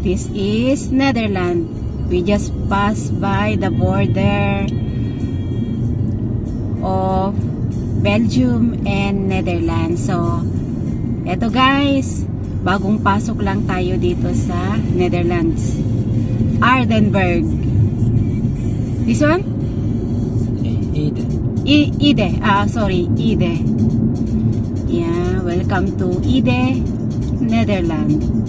This is Netherlands. We just passed by the border of Belgium and Netherlands. So, eto guys, bagong pasok lang tayo dito sa Netherlands. Ardenburg. This one? Ede. I Ide. Ah, sorry, Ide. Yeah, welcome to Ide, Netherlands.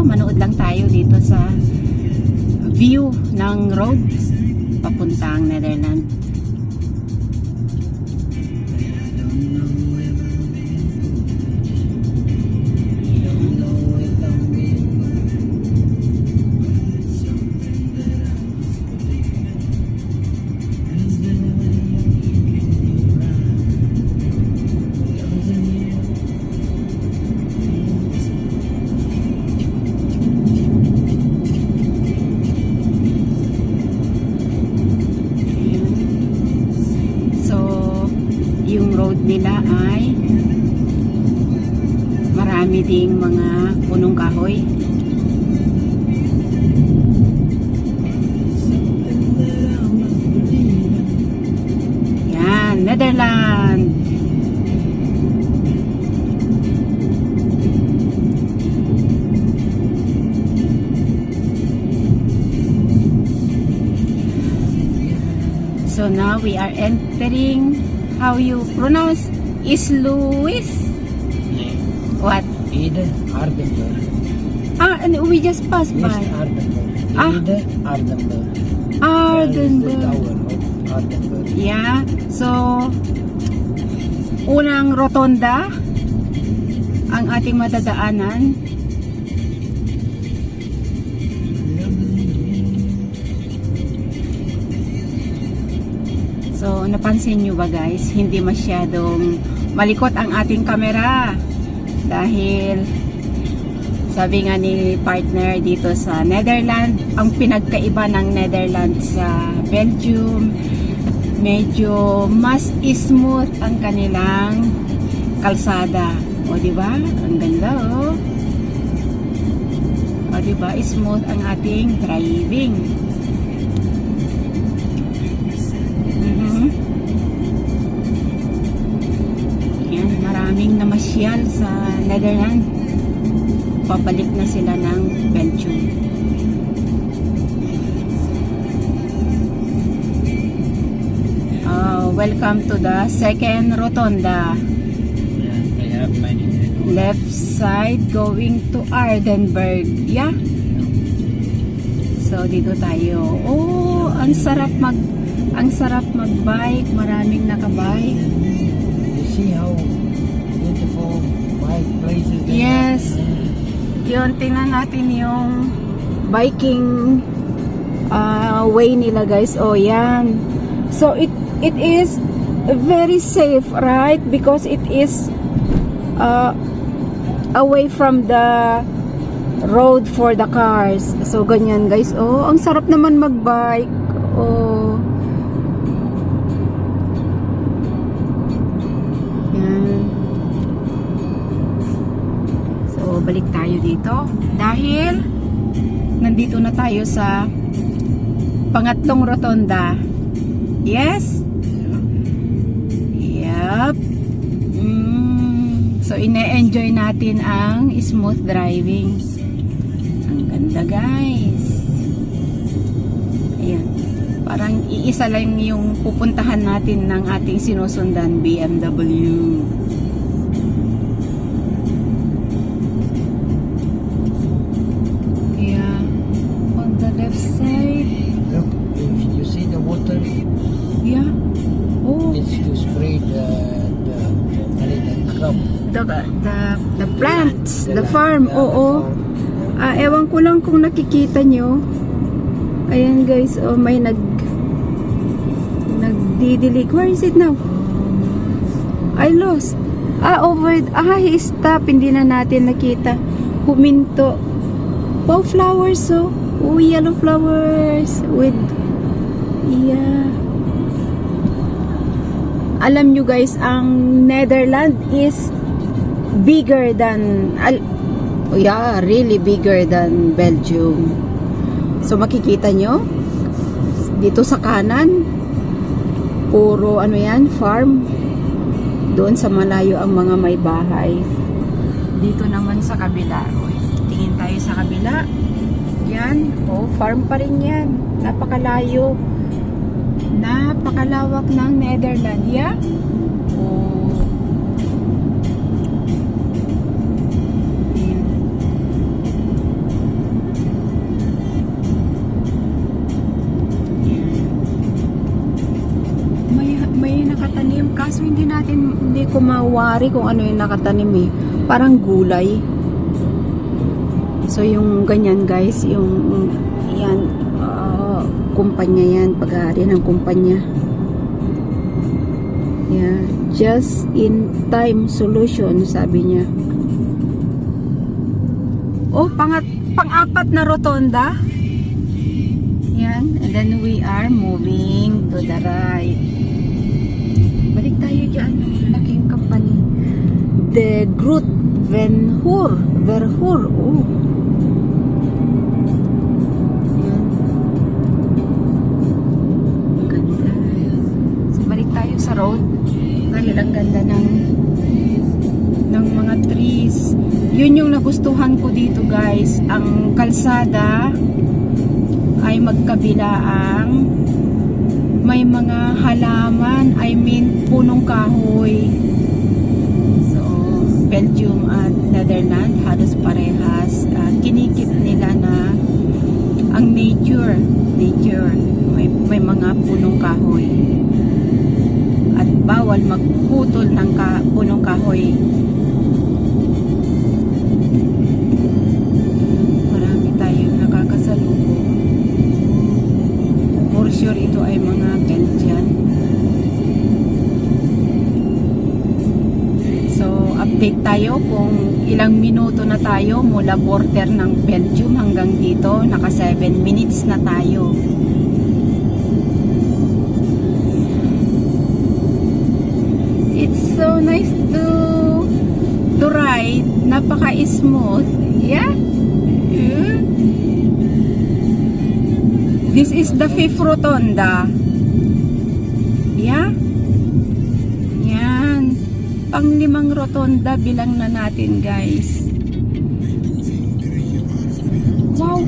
Manood lang tayo dito sa view ng road papuntang Netherlands. Now we are entering how you pronounce is Louis Nee. what Ede Ardenburg. ah and we just passed Eerst by Ardenburg. Ah. Ardenburg tower of Ardenburg. yeah so unang rotonda ang ating matadaanan So, napansin nyo ba guys, hindi masyadong malikot ang ating kamera dahil sabi nga ni partner dito sa Netherlands, ang pinagkaiba ng Netherlands sa Belgium, medyo mas smooth ang kanilang kalsada. O, di ba? Ang ganda, oh. O, di ba? Smooth ang ating driving. Maraming namasyal sa Netherlands. Pabalik na sila ng Belgium. Uh, welcome to the second rotonda. Yeah. Left side going to Ardenburg. Yeah. So dito tayo. Oh, ang sarap mag ang sarap mag-bike. Maraming nakabike. You see how Yes. Yun, tingnan natin yung biking uh, way nila guys. Oh, yan. So, it it is very safe, right? Because it is uh, away from the road for the cars. So, ganyan guys. Oh, ang sarap naman mag-bike. Oh. Dahil, nandito na tayo sa pangatlong rotonda. Yes? Yep. Mm. So, ine-enjoy natin ang smooth driving. Ang ganda, guys. Ayan. Parang iisa lang yung pupuntahan natin ng ating sinusundan BMW. The, farm. Oo. Ah, ewan ko lang kung nakikita nyo. Ayan guys, oh, may nag nagdidilig. Where is it now? I lost. Ah, over. Ah, he stop. Hindi na natin nakita. Huminto. Wow, flowers oh. Oh, yellow flowers with yeah. alam nyo guys, ang Netherlands is bigger than, oh yeah, really bigger than Belgium. So makikita nyo, dito sa kanan, puro ano yan, farm. Doon sa malayo ang mga may bahay. Dito naman sa kabila. Tingin tayo sa kabila. Yan. Oh, farm pa rin yan. Napakalayo. Napakalawak ng Netherlands. Yeah? Hindi ko mawari kung ano yung nakatanim eh. Parang gulay. So yung ganyan guys, yung yan ah, kumpanya yan, pag-aari ng kumpanya. Yeah, just in time solution sabi niya. Oh, pangat pang-apat na rotonda. Yan, and then we are moving to the right. The Groot Van Hoor, Verhoor, oh. Ganda. So, tayo sa road. Dahil ang ganda ng ng mga trees. Yun yung nagustuhan ko dito guys. Ang kalsada ay magkabilaang may mga halaman, I mean punong kahoy. Belgium at Netherlands halos parehas. At kinikip nila na ang nature, nature, may, may mga punong kahoy. At bawal magputol ng ka, punong kahoy. Marami tayong nakakasalubong. For sure ito ay mga update tayo kung ilang minuto na tayo mula border ng Belgium hanggang dito. Naka 7 minutes na tayo. It's so nice to to ride. Napaka-smooth. Yeah? This is the fifth rotonda. Panglimang rotonda bilang na natin, guys. Wow!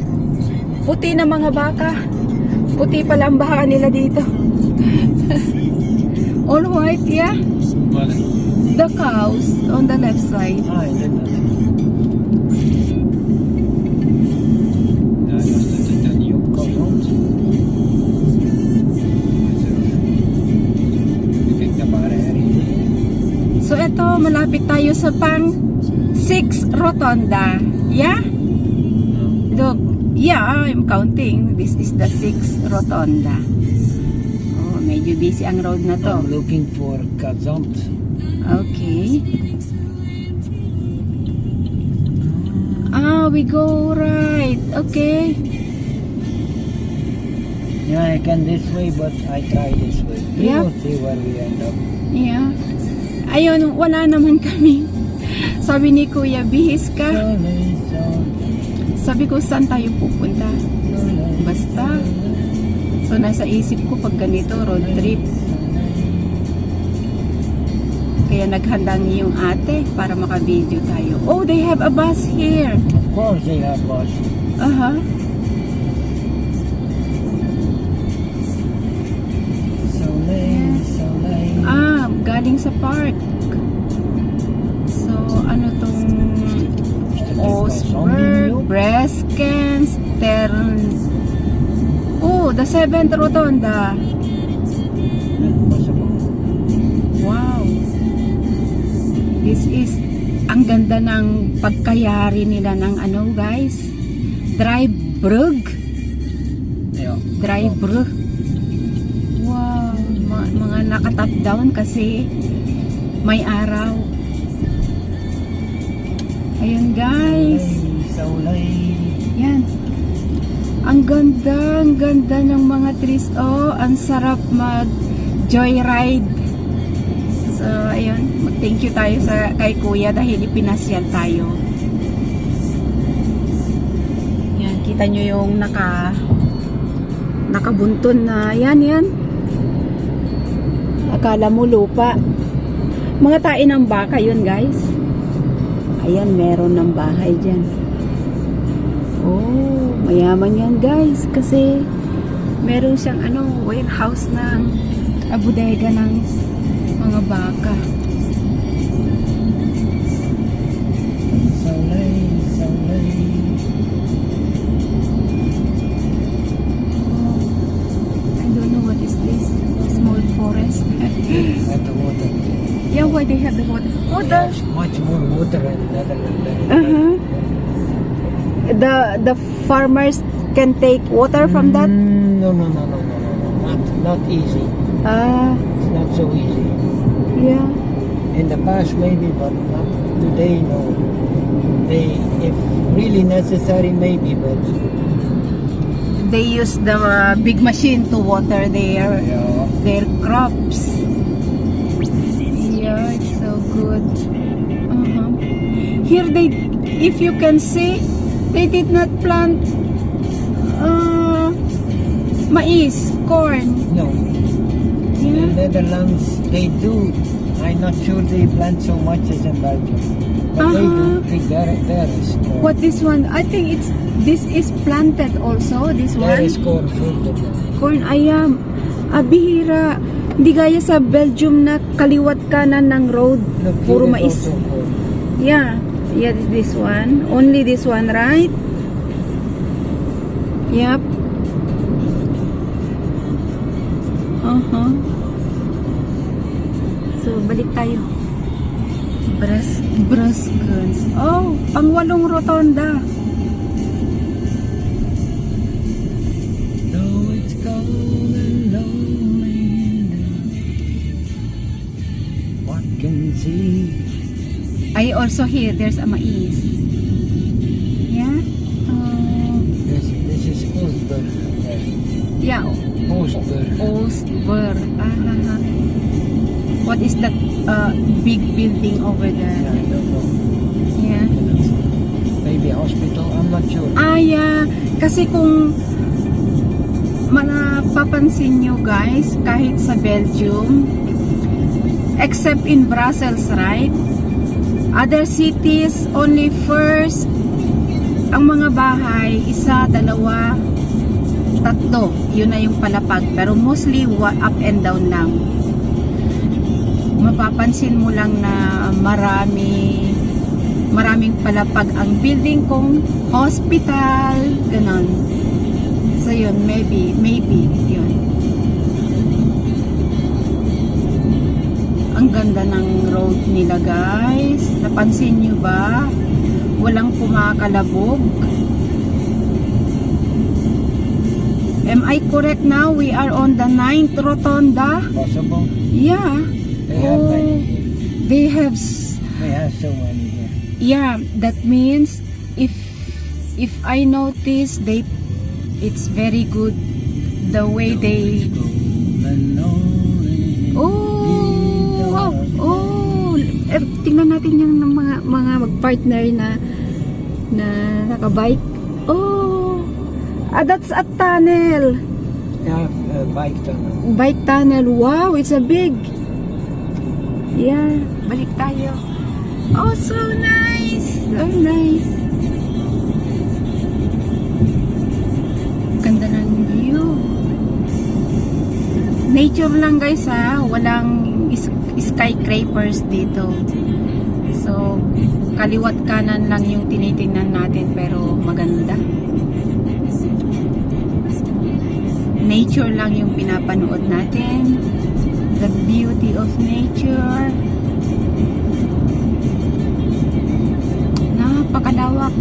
Puti na mga baka. Puti pala ang baka nila dito. All white, yeah? The cows on the left side. Malapit tayo sa pang 6 rotonda. Yeah? Look, yeah, I'm counting. This is the 6 rotonda. Oh, medyo busy ang road na to. I'm looking for Kazant. Okay. Ah, we go right. Okay. Yeah, I can this way, but I try this way. We Yeah. will see where we end up. Yeah. Ayun, wala naman kami. Sabi ni Kuya, bihis ka. Sabi ko, saan tayo pupunta? Basta. So, nasa isip ko pag ganito, road trip. Kaya naghandang yung ate para maka-video tayo. Oh, they have a bus here. Of course they have bus. Aha. Slowly, galing sa park. So, ano tong Osberg, Bresken, Stern. Oh, the seventh rotonda. Wow. This is ang ganda ng pagkayari nila ng ano guys. Drive brug. Mga, mga nakatop down kasi may araw. Ayan guys. Slowly. Yan. Ang ganda, ang ganda ng mga trees. Oh, ang sarap mag joyride. So, ayun, mag-thank you tayo sa kay Kuya dahil ipinasyal tayo. Yan, kita nyo yung naka nakabunton na yan, yan. Akala mo lupa. Mga tain ng baka yun, guys. Ayan, meron ng bahay dyan. Oh, mayaman yan, guys. Kasi meron siyang ano, warehouse ng ah, bodega ng mga baka. The farmers can take water from that. Mm, No, no, no, no, no, no, no. Not, not easy. Ah, It's not so easy. yeah. In the past, maybe, but not today. No. They, if really necessary, maybe, but They use the uh, big machine to water their yeah. their crops. Yeah, it's so good. Uh-huh. Here they, if you can see, they did not plant uh, mais, corn. No. In Yeah. Netherlands, they do. I'm not sure they plant so much as in Belgium, but they do. Uh-huh. They, there, there is corn. What this one? I think it's this is planted also. This There one is corn fruit. corn ayam. Ah, bihira. Hindi gaya sa Belgium na kaliwat kanan ng road. Look, Puro mais. Yeah, yeah, this one. Only this one, right? Yep. Uh-huh. So, balik tayo. Brass, brass guns. Oh, pangwalong rotonda. Also hear there's a mais. Yeah? Uh, This, this is Osberg. yeah, Osberg. Ostber. Ah, ah, ah. What is that uh, big building over Yeah, there? I don't know. Yeah. Maybe hospital. I'm not sure. Ah, yeah. Kasi kung mapapansin nyo guys, kahit sa Belgium, except in Brussels, right? Other cities, only first, ang mga bahay, isa, dalawa, tatlo. Yun na yung palapag. Pero mostly, up and down lang. Mapapansin mo lang na marami maraming palapag ang building kung hospital, ganon. So yun, maybe, maybe, yun. Ganda ng road nila guys. Napansin nyo ba? Walang kumakalabog. Am I correct now? We are on the ninth rotonda? Possible. Yeah. They have Oh, many here. they have They have so many here. yeah that means if if i notice they it's very good the way they eh, tingnan natin yung ng mga mga mag-partner na na nakabike. Oh ah, that's a tunnel. Yeah, uh, bike tunnel. bike tunnel. Wow it's a big. Yeah. Balik tayo. Oh so nice. So nice. Ganda ng view. Nature lang guys ha. Walang skyscrapers dito. So kaliwat kanan lang yung tinitingnan natin pero maganda. Nature lang yung pinapanood natin. The beauty of nature. Napakalawak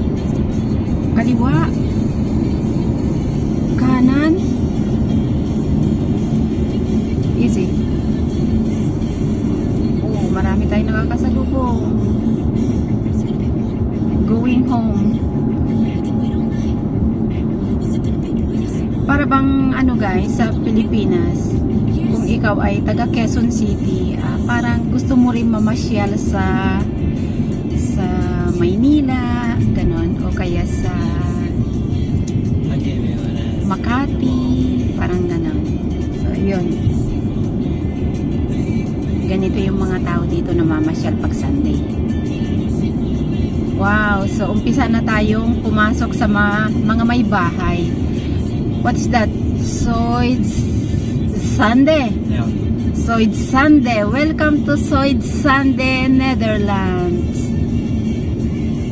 kaliwa. kanan guys sa Pilipinas kung ikaw ay taga Quezon City, ah, parang gusto mo rin mamasyal sa sa Maynila, ganon, o kaya sa Makati, parang ganon. So, yun. Ganito yung mga tao dito na mamasyal pag Sunday. Wow, so umpisa na tayong pumasok sa ma- mga may bahay. What's that? Soid Sunday. Soid Sunday. Welcome to Soid Sunday, Netherlands.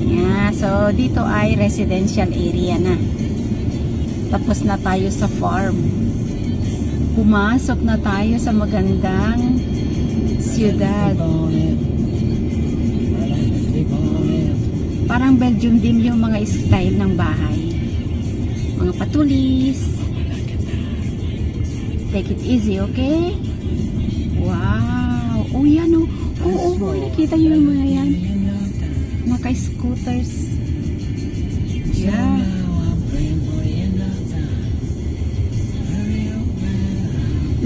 Yeah, so dito ay residential area na. Tapos na tayo sa farm. Pumasok na tayo sa magandang siyudad. Parang Belgium din yung mga style ng bahay. Mga patulis. Take it easy, okay? Wow! Oh, yan oh. Oo, oh, oh, nakita nyo yung mga yan. Mga scooters. Yeah.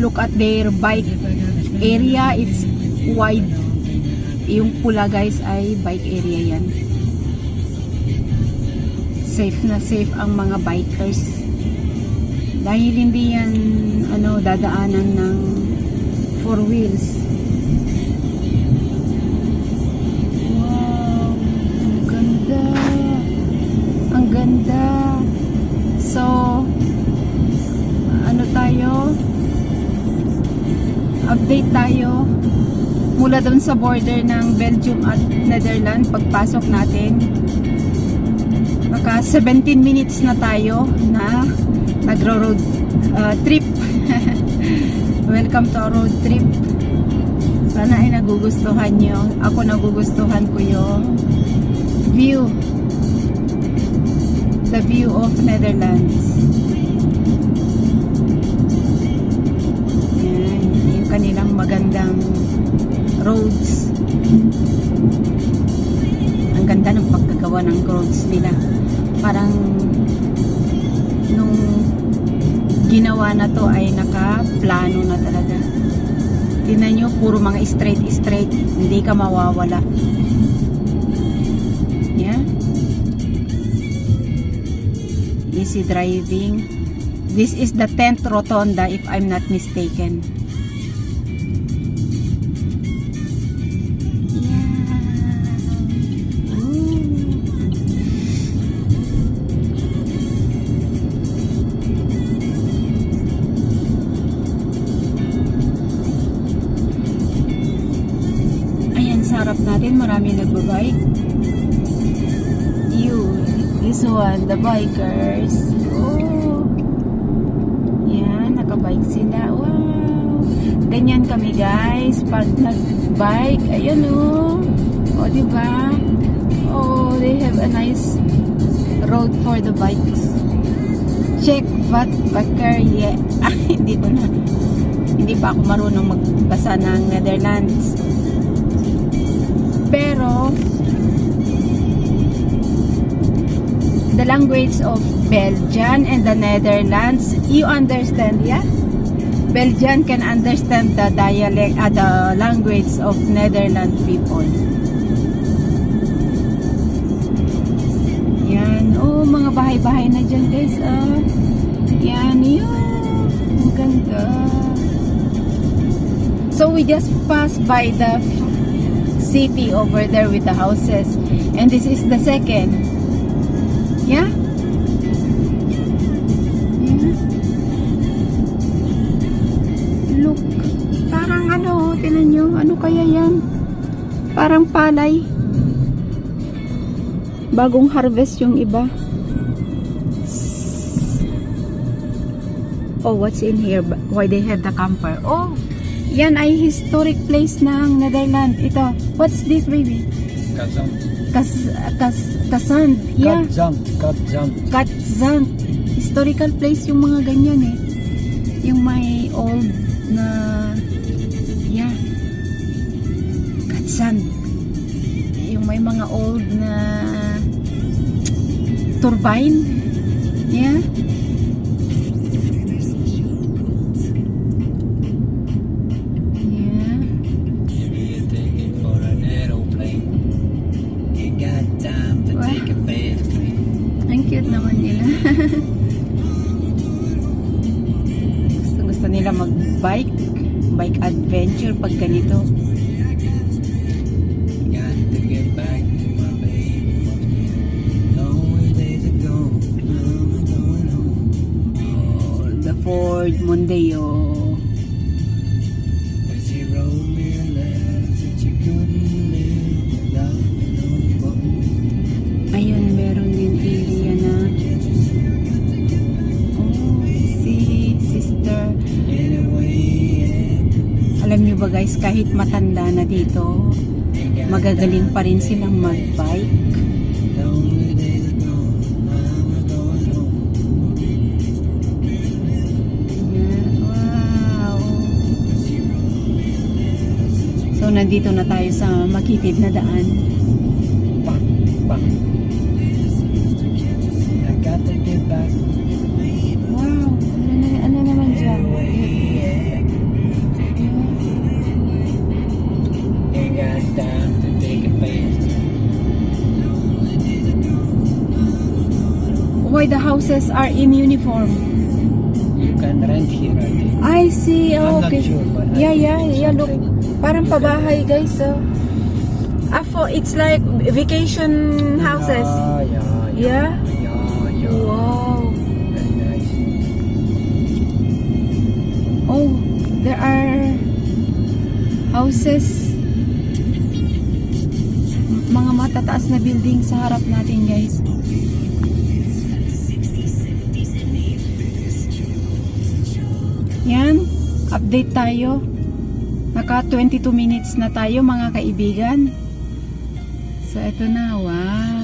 Look at their bike area. It's wide. Yung pula guys ay bike area yan. Safe na safe ang mga bikers. Dahil hindi yan ano dadaanan ng four wheels. Wow, ang ganda. So, ano tayo? Update tayo mula doon sa border ng Belgium at Netherlands pagpasok natin. Maka 17 minutes na tayo na nagro-road uh, trip. Welcome to our road trip. Sana ay nagugustuhan nyo. Ako nagugustuhan ko yung view. The view of Netherlands. Yan, yung kanilang magandang roads. Ang ganda ng pagkagawa ng roads nila. Parang nung ginawa na to ay naka-plano na talaga. Tingnan nyo, puro mga straight straight. Hindi ka mawawala. Yeah. Easy driving. This is the 10th rotonda if I'm not mistaken. Sa harap natin, marami nagbabike. You, this one, the bikers. Oh. Yan, nakabike sila. Wow. Ganyan kami guys, pag nag-bike. Ayan oh. O, di ba? Oh, they have a nice road for the bikes. Check what biker yeah. Ah, hindi ko na. Hindi pa ako marunong magbasa ng Netherlands. Pero, the language of Belgian and the Netherlands, you understand, yeah? Belgian can understand the dialect, uh, the language of Netherlands people. Yan. Oh, mga bahay-bahay na dyan, guys. Ah. Yan, yun. Ang. So, we just passed by the city over there with the houses. And this is the second. Yeah? Look. Parang ano, tinan nyo. Ano kaya yan? Parang palay. Bagong harvest yung iba. Oh, what's in here? Why they have the camper? Oh, yan ay historic place ng Netherlands. Ito. What's this, baby? Kas, kas, kasand. Yeah. Katzand, Katzand. Katzand. Historical place yung mga ganyan eh. Yung may old na yeah. Katzand. Yung may mga old na turbine. Yeah. I'm going home. Oh, the Ford Mondeo. Kahit matanda na dito, magagaling pa rin silang mag-bike. So, nandito na tayo sa makitid na daan. Bang, bang. Houses are in uniform? You can rent here, I think. I see. I'm Oh, not okay. sure, but I Yeah, think yeah, it's yeah. Look, something. parang You can- pabahay guys. Oh. Ah, for, it's like vacation houses. Yeah, yeah, yeah. Yeah? Yeah, yeah. Wow. Very nice. Oh, there are houses. Mga matataas na building sa harap natin, guys. Yan, update tayo. Naka 22 minutes na tayo, mga kaibigan. So, eto na. Wow.